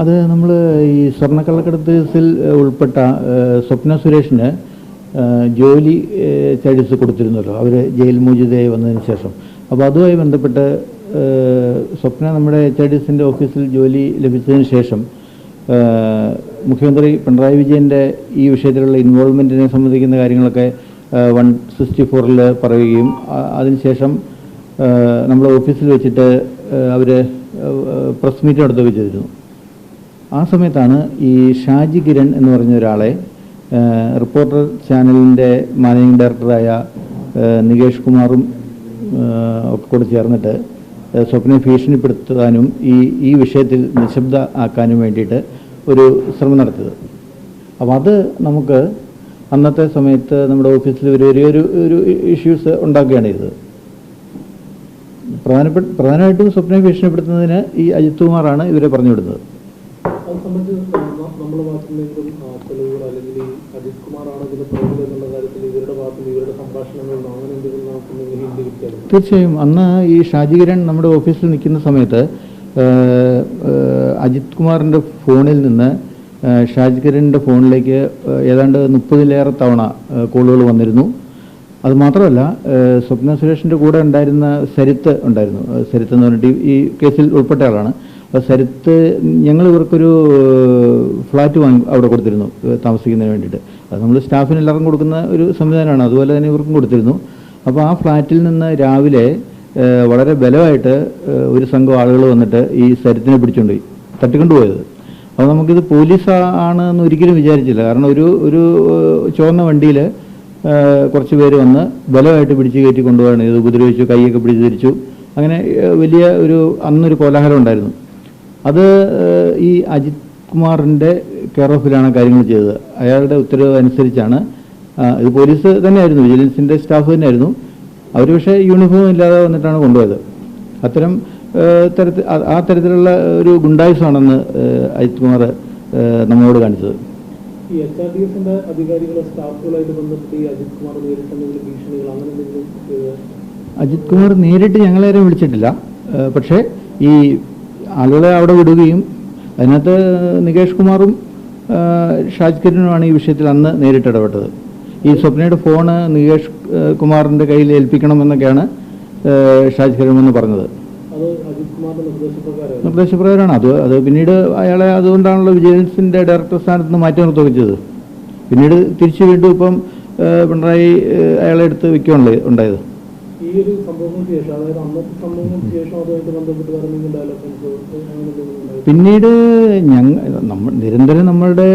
അത് നമ്മൾ ഈ സ്വർണക്കള്ളക്കടത്ത് കേസിൽ ഉൾപ്പെട്ട സ്വപ്ന സുരേഷിന് ജോലി ചടിച്ച് കൊടുത്തിരുന്നല്ലോ. അവർ ജയിൽ മോചിതയായി വന്നതിന് ശേഷം. അപ്പോൾ അതുമായി ബന്ധപ്പെട്ട് സ്വപ്ന നമ്മുടെ എച്ച് ഐ ഡി എസിന്റെ ഓഫീസിൽ ജോലി ലഭിച്ചതിന് ശേഷം മുഖ്യമന്ത്രി പിണറായി വിജയന്റെ ഈ വിഷയത്തിലുള്ള ഇൻവോൾവ്മെന്റിനെ സംബന്ധിക്കുന്ന കാര്യങ്ങളൊക്കെ വൺ സിക്സ്റ്റി ഫോറിൽ പറയുകയും അതിനുശേഷം നമ്മുടെ ഓഫീസിൽ വെച്ചിട്ട് അവർ പ്രസ് മീറ്റ് നടത്തുകയും ചെയ്തിരുന്നു. ആ സമയത്താണ് ഈ ഷാജി കിരൺ എന്ന് പറഞ്ഞ ഒരാളെ റിപ്പോർട്ടർ ചാനലിന്റെ മാനേജിംഗ് ഡയറക്ടറായ നികേഷ് കുമാറും ഒക്കെ കൂടെ ചേർന്നിട്ട് സ്വപ്നെ ഭീഷണിപ്പെടുത്താനും ഈ ഈ വിഷയത്തിൽ നിശബ്ദ ആക്കാനും വേണ്ടിയിട്ട് ഒരു ശ്രമം നടത്തിയത്. അപ്പോൾ അത് നമുക്ക് അന്നത്തെ സമയത്ത് നമ്മുടെ ഓഫീസിൽ ഒരു ഒരു ഒരു ഇഷ്യൂസ് ഉണ്ടാക്കുകയാണ് ചെയ്തത്. പ്രധാനപ്പെട്ട പ്രധാനമായിട്ടും സ്വപ്നയെ ഭീഷണിപ്പെടുത്തുന്നതിന് ഈ അജിത് കുമാറാണ് ഇവരെ പറഞ്ഞു വിടുന്നത്. സംബന്ധിച്ച് നമ്മുടെ ഭാഗത്തു നിന്നും ആ, തെളിവുകൾ അല്ലെങ്കിൽ ഈ അജിത് കുമാറാണ് ഇതിന് എന്നുള്ള കാര്യത്തിൽ ഇവരുടെ ഭാഗത്ത് ഇവരുടെ സംഭാഷണങ്ങളും അങ്ങനെ എന്തെങ്കിലും നമുക്ക് ഹിന്റ് കിട്ടിയാലും? തീർച്ചയായും. അന്ന് ഈ ഷാജികിരൺ നമ്മുടെ ഓഫീസിൽ നിൽക്കുന്ന സമയത്ത് അജിത് കുമാറിന്റെ ഫോണിൽ നിന്ന് ഷാജികിരണിന്റെ ഫോണിലേക്ക് ഏതാണ്ട് മുപ്പതിലേറെ തവണ കോളുകൾ വന്നിരുന്നു. അത് മാത്രമല്ല സ്വപ്ന സുരേഷിന്റെ കൂടെ ഉണ്ടായിരുന്ന സരിത്ത് ഉണ്ടായിരുന്നു. സരിത്ത് എന്ന് പറഞ്ഞിട്ട് ഈ കേസിൽ ഉൾപ്പെട്ട ആളാണ് അപ്പോൾ സരിത്ത് ഞങ്ങൾ ഇവർക്കൊരു ഫ്ലാറ്റ് വാങ്ങി അവിടെ കൊടുത്തിരുന്നു താമസിക്കുന്നതിന് വേണ്ടിയിട്ട്. അത് നമ്മൾ സ്റ്റാഫിന് എല്ലാവർക്കും കൊടുക്കുന്ന ഒരു സംവിധാനമാണ്. അതുപോലെ തന്നെ ഇവർക്കും കൊടുത്തിരുന്നു. അപ്പോൾ ആ ഫ്ലാറ്റിൽ നിന്ന് രാവിലെ വളരെ ബലമായിട്ട് ഒരു സംഘം ആളുകൾ വന്നിട്ട് ഈ സരിത്തിനെ പിടിച്ചുകൊണ്ട് പോയി തട്ടിക്കൊണ്ടുപോയത്. അപ്പോൾ നമുക്കിത് പോലീസ് ആണ് എന്ന് ഒരിക്കലും വിചാരിച്ചില്ല. കാരണം ഒരു ഒരു ചുവന്ന വണ്ടിയിൽ കുറച്ച് പേര് വന്ന് ബലമായിട്ട് പിടിച്ച് കയറ്റി കൊണ്ടുപോകാണ് ഇത് ഉപദ്രവിച്ചു കൈയൊക്കെ പിടിച്ച് തിരിച്ചു അങ്ങനെ വലിയ ഒരു അന്നൊരു കോലാഹലം ഉണ്ടായിരുന്നു. അത് ഈ അജിത് കുമാറിന്റെ കെയർ ഓഫിലാണ് കാര്യങ്ങൾ ചെയ്തത്. അയാളുടെ ഉത്തരവ് അനുസരിച്ചാണ് ഇത് പോലീസ് തന്നെയായിരുന്നു വിജിലൻസിന്റെ സ്റ്റാഫ് തന്നെയായിരുന്നു. അവർ പക്ഷേ യൂണിഫോം ഇല്ലാതെ വന്നിട്ടാണ് കൊണ്ടുപോയത്. അത്തരം തരത്തിൽ ആ- തരത്തിലുള്ള ഒരു ഗുണ്ടായുസാണെന്ന് അജിത് കുമാർ നമ്മളോട് കാണിച്ചത്. ഈ എച്ച് ആർ ഡി എസിന്റെ അധികാരികളോ സ്റ്റാഫുകളായിട്ട് ബന്ധപ്പെട്ട് ഈ അജിത് കുമാർ നേരിട്ട് എന്തെങ്കിലും ഭീഷണികൾ അങ്ങനെ എന്തെങ്കിലും അജിത് കുമാർ നേരിട്ട് ഞങ്ങളാരും വിളിച്ചിട്ടില്ല. പക്ഷേ ഈ ആളുകളെ അവിടെ വിടുകയും അതിനകത്ത് നികേഷ് കുമാറും ഏഹ് ഷാജ് കിരനുമാണ് ഈ വിഷയത്തിൽ അന്ന് നേരിട്ട് ഇടപെട്ടത്. ഈ സ്വപ്നയുടെ ഫോണ് നികേഷ് കുമാറിന്റെ കയ്യിൽ ഏൽപ്പിക്കണമെന്നൊക്കെയാണ് എന്ന് പറഞ്ഞത്. നിർദ്ദേശപ്രകാരമാണ്. അത് അത് പിന്നീട് അയാളെ അതുകൊണ്ടാണല്ലോ വിജിലൻസിന്റെ ഡയറക്ടർ സ്ഥാനത്ത് നിന്ന് മാറ്റി നിർത്തുകയൊക്കെ ചെയ്തത് പിന്നീട് തിരിച്ചു വീണ്ടും ഇപ്പം പിണറായി അയാളെ എടുത്ത് വയ്ക്കുകയാണല്ലോ ഉണ്ടായത്. ഈ ഒരു സംഭവങ്ങൾക്ക് ശേഷം അതായത് അന്നത്തെ സംഭവങ്ങൾക്ക് ശേഷം അതുമായിട്ട് ബന്ധപ്പെട്ട് വേറെ പിന്നീട് ഞങ്ങൾ നമ്മൾ നിരന്തരം നമ്മളുടെ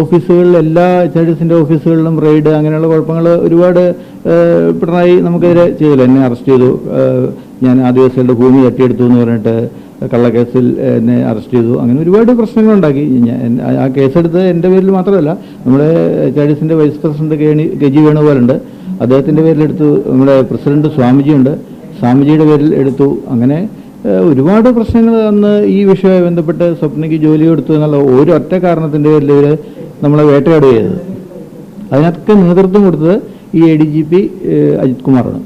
ഓഫീസുകളിൽ എല്ലാ ചാർജസിന്റെ ഓഫീസുകളിലും റെയ്ഡ് അങ്ങനെയുള്ള കുഴപ്പങ്ങൾ ഒരുപാട് പിണറായി നമുക്കെതിരെ ചെയ്തില്ല. എന്നെ അറസ്റ്റ് ചെയ്തു. ഞാൻ ആദിവാസികളുടെ ഭൂമി തട്ടിയെടുത്തു എന്ന് പറഞ്ഞിട്ട് കള്ളക്കേസിൽ എന്നെ അറസ്റ്റ് ചെയ്തു. അങ്ങനെ ഒരുപാട് പ്രശ്നങ്ങളുണ്ടാക്കി. ആ കേസെടുത്ത് എന്റെ പേരിൽ മാത്രമല്ല നമ്മുടെ ചാർജസിന്റെ വൈസ് പ്രസിഡന്റ് കെ ജി വേണുഗോപാലുണ്ട്. അദ്ദേഹത്തിന്റെ പേരിലെടുത്തു നമ്മുടെ പ്രസിഡന്റ് സ്വാമിജിയുണ്ട് സ്വാമിജിയുടെ പേരിൽ എടുത്തു. അങ്ങനെ ഒരുപാട് പ്രശ്നങ്ങൾ അന്ന് ഈ വിഷയവുമായി ബന്ധപ്പെട്ട് സ്വപ്നയ്ക്ക് ജോലി കൊടുത്തു എന്നുള്ള ഒരു ഒറ്റ കാരണത്തിന്റെ പേരിൽ ഇവർ നമ്മളെ വേട്ടയാട് ചെയ്തത് അതിനൊക്കെ നേതൃത്വം കൊടുത്തത് ഈ A D G P Ajith കുമാറാണ്.